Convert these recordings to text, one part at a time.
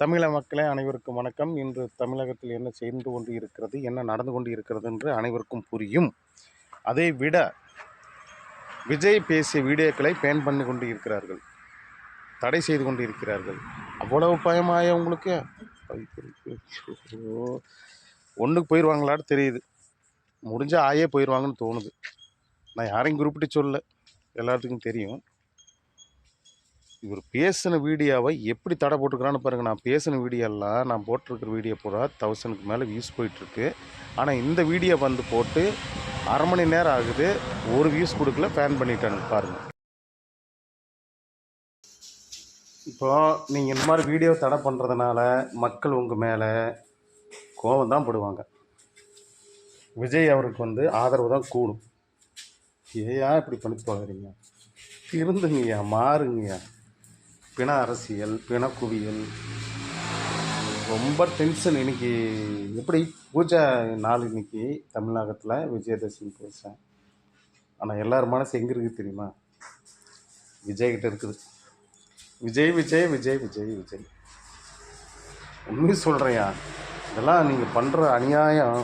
தமிழ மக்களே அனைவருக்கும் வணக்கம். இன்று தமிழகத்தில் என்ன செய்து கொண்டு இருக்கிறது என்ன நடந்து கொண்டு இருக்கிறது என்று அனைவருக்கும் புரியும். அதை விட விஜய் பேசிய வீடியோக்களை பேன் பண்ணி கொண்டு இருக்கிறார்கள் தடை செய்து கொண்டு இருக்கிறார்கள் அவ்வளவு பயமாய உங்களுக்கு? ஒன்றுக்கு போயிடுவாங்களான்னு தெரியுது. முடிஞ்சால் ஆயே போயிடுவாங்கன்னு தோணுது. நான் யாரையும் குறிப்பிட்டு சொல்ல எல்லாத்துக்கும் தெரியும். இவர் பேசின வீடியோவை எப்படி தடை போட்டுக்கிறான்னு பாருங்கள் நான் பேசின வீடியோலாம் நான் போட்டிருக்கிற வீடியோ பூரா தௌசண்ட்க்கு மேலே வியூஸ் போயிட்டுருக்கு. ஆனால் இந்த வீடியோ வந்து போட்டு அரை மணி நேரம் ஆகுது. ஒரு வியூஸ் கொடுக்கல ஃபேன் பண்ணிட்டாங்க பாருங்கள் இப்போ நீங்கள் இந்த மாதிரி வீடியோ தடை பண்ணுறதுனால மக்கள் உங்கள் மேலே கோபம் தான் படுவாங்க. விஜய் அவருக்கு வந்து ஆதரவு தான் கூடும். ஏயா இப்படி பண்ணி போகிறீங்க திருந்துங்கய்யா மாறுங்கய்யா. பிண அரசியல் பிண குவியல் ரொம்ப டென்ஷன் இன்னைக்கு. எப்படி பூஜை நாள் இன்னைக்கு தமிழகத்தில்? விஜயதசமி பேசுகிறேன் ஆனால் எல்லார் மனசு எங்கே இருக்குது தெரியுமா? விஜய் கிட்ட இருக்குது. விஜய் விஜய் விஜய் விஜய் விஜய். உண்மையை சொல்கிறையா இதெல்லாம் நீங்கள் பண்ணுற அநியாயம்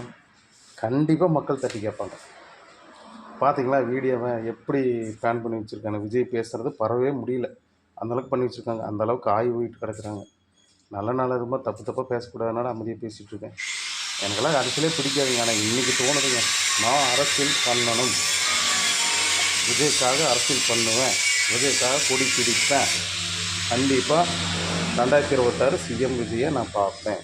கண்டிப்பாக மக்கள் தட்டி கேட்பாங்க. பார்த்தீங்களா வீடியோவை எப்படி பிளான் பண்ணி வச்சுருக்காங்க? விஜய் பேசுகிறது பரவே முடியல. அந்தளவுக்கு பண்ணி வச்சுருக்காங்க அந்தளவுக்கு ஆய் போயிட்டு கிடக்குறாங்க. நல்ல நாள் ரொம்ப தப்பு தப்பாக பேசக்கூடாதுனால அமைதியாக பேசிகிட்டு இருக்கேன். எனக்கெல்லாம் அரசியலே பிடிக்காதுங்க. ஆனால் இன்றைக்கி தோணுதுங்க. நான் அரசியல் பண்ணணும். விஜய்க்காக அரசியல் பண்ணுவேன். விஜய்க்காக கொடி பிடிப்பேன். கண்டிப்பாக ரெண்டாயிரத்தி இருபத்தாறு சிஎம் விஜயை நான் பார்ப்பேன்.